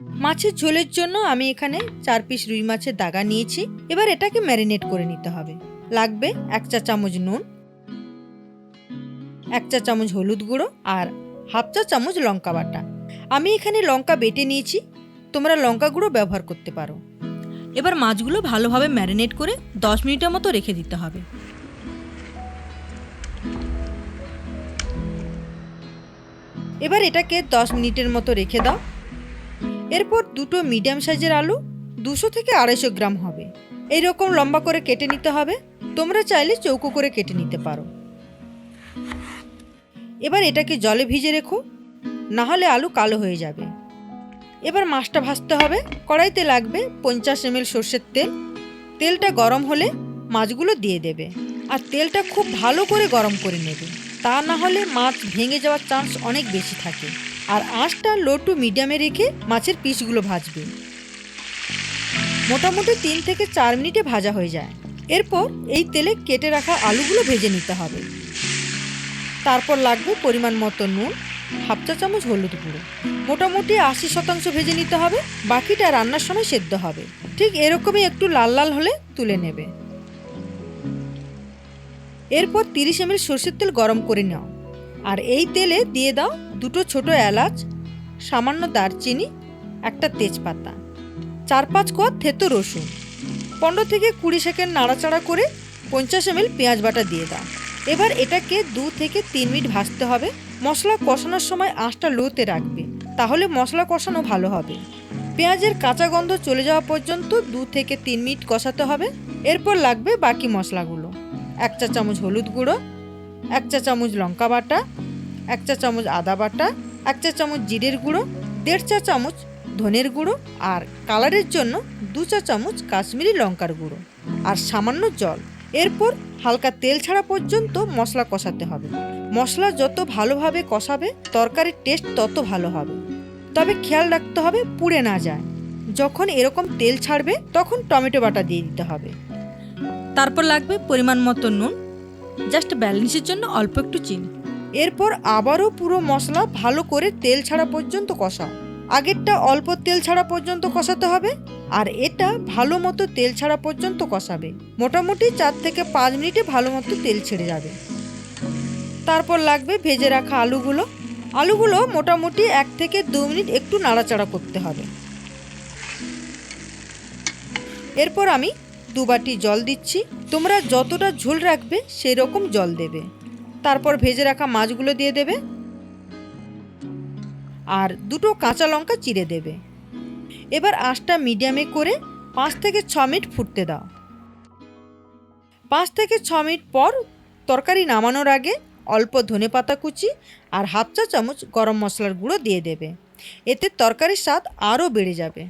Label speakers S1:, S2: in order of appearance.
S1: মাছের ঝোলের জন্য আমি এখানে চার পিস রুই মাছের দাগা নিয়েছি। এবার এটাকে ম্যারিনেট করে নিতে হবে। লাগবে এক চা চামচ নুন, এক চা চামচ হলুদ গুঁড়ো আর হাফ চা চামচ লঙ্কা বাটা। আমি এখানে লঙ্কা বেটে নিয়েছি। তোমরা লঙ্কা গুঁড়ো ব্যবহার করতে পারো। এবার মাছগুলো ভালোভাবে ম্যারিনেট করে দশ মিনিটের মতো রেখে দিতে হবে। এবার এটাকে দশ মিনিটের মতো রেখে দাও। এরপর দুটো মিডিয়াম সাইজের আলু দুশো থেকে আড়াইশো গ্রাম হবে। এইরকম লম্বা করে কেটে নিতে হবে। তোমরা চাইলে চৌকো করে কেটে নিতে পারো। এবার এটাকে জলে ভিজে রেখো না হলে আলু কালো হয়ে যাবে। এবার মাছটা ভাজতে হবে। কড়াইতে লাগবে পঞ্চাশ এমএল সর্ষের তেল। তেলটা গরম হলে মাছগুলো দিয়ে দেবে। আর তেলটা খুব ভালো করে গরম করে নেবে। তা না হলে মাছ ভেঙে যাওয়ার চান্স অনেক বেশি থাকে। আর আঁচটা লো টু মিডিয়ামে রেখে মাছের পিসগুলো ভাজবে। মোটামুটি তিন থেকে চার মিনিটে ভাজা হয়ে যায়। এরপর এই তেলে কেটে রাখা আলুগুলো ভেজে নিতে হবে। তারপর লাগবে পরিমাণ মতো নুন, হাফ চা চামচ হলুদ গুঁড়ো। মোটামুটি আশি শতাংশ ভেজে নিতে হবে, বাকিটা রান্নার সময় সেদ্ধ হবে। ঠিক এরকমই একটু লাল লাল হলে তুলে নেবে। এরপর তিরিশ এমএল সর্ষের তেল গরম করে নাও। আর এই তেলে দিয়ে দাও দুটো ছোট এলাচ, সামান্য দারচিনি, একটা তেজপাতা, চার পাঁচ কোয়া থেতো রসুন, পনেরো থেকে কুড়ি সেকেন্ড নাড়াচাড়া করে পঞ্চাশ এমএল পেঁয়াজ বাটা দিয়ে দাও। এবার এটাকে দু থেকে তিন মিনিট ভাজতে হবে। মশলা কষানোর সময় আঁচটা লোতে রাখবে, তাহলে মশলা কষানো ভালো হবে। পেঁয়াজের কাঁচা গন্ধ চলে যাওয়া পর্যন্ত দু থেকে তিন মিনিট কষাতে হবে। এরপর লাগবে বাকি মশলাগুলো। এক চা চামচ হলুদ গুঁড়ো এক চা চামচ লঙ্কা বাটা, এক চা চামচ আদা বাটা, এক চা চামচ জিরের গুঁড়ো, দেড় চা চামচ ধনের গুঁড়ো আর কালারের জন্য দু চা চামচ কাশ্মীরি লঙ্কার গুঁড়ো আর সামান্য জল। এরপর হালকা তেল ছাড়া পর্যন্ত মশলা কষাতে হবে। মশলা যত ভালোভাবে কষাবে, তরকারির টেস্ট তত ভালো হবে। তবে খেয়াল রাখতে হবে পুড়ে না যায়। যখন এরকম তেল ছাড়বে, তখন টমেটো বাটা দিয়ে দিতে হবে। তারপর লাগবে পরিমাণ মতো নুন জাস্ট ব্যালেন্সের জন্য অল্প একটু চিনি। এরপর আবারও পুরো মশলা ভালো করে তেল ছাড়া পর্যন্ত কষাও। আগেরটা অল্প তেল ছাড়া পর্যন্ত কষাতে হবে, আর এটা ভালো মতো তেল ছাড়া পর্যন্ত কষাবে। মোটামুটি চার থেকে পাঁচ মিনিটে ভালো মতো তেল ছেড়ে যাবে। তারপর লাগবে ভেজে রাখা আলুগুলো। আলুগুলো মোটামুটি এক থেকে দু মিনিট একটু নাড়াচাড়া করতে হবে। এরপর আমি দু বাটি জল দিচ্ছি। তোমরা যতটা ঝোল রাখবে সেই রকম জল দেবে। তারপর ভেজে রাখা মাছগুলো দিয়ে দেবে। আর দুটো কাঁচা লঙ্কা চিড়ে দেবে। এবার আঁচটা মিডিয়ামে করে পাঁচ থেকে ছ মিনিট ফুটতে দাও। পাঁচ থেকে ছ মিনিট পর তরকারি নামানোর আগে অল্প ধনে পাতা কুচি আর হাফ চা চামচ গরম মশলার গুঁড়ো দিয়ে দেবে। এতে তরকারির স্বাদ আরও বেড়ে যাবে।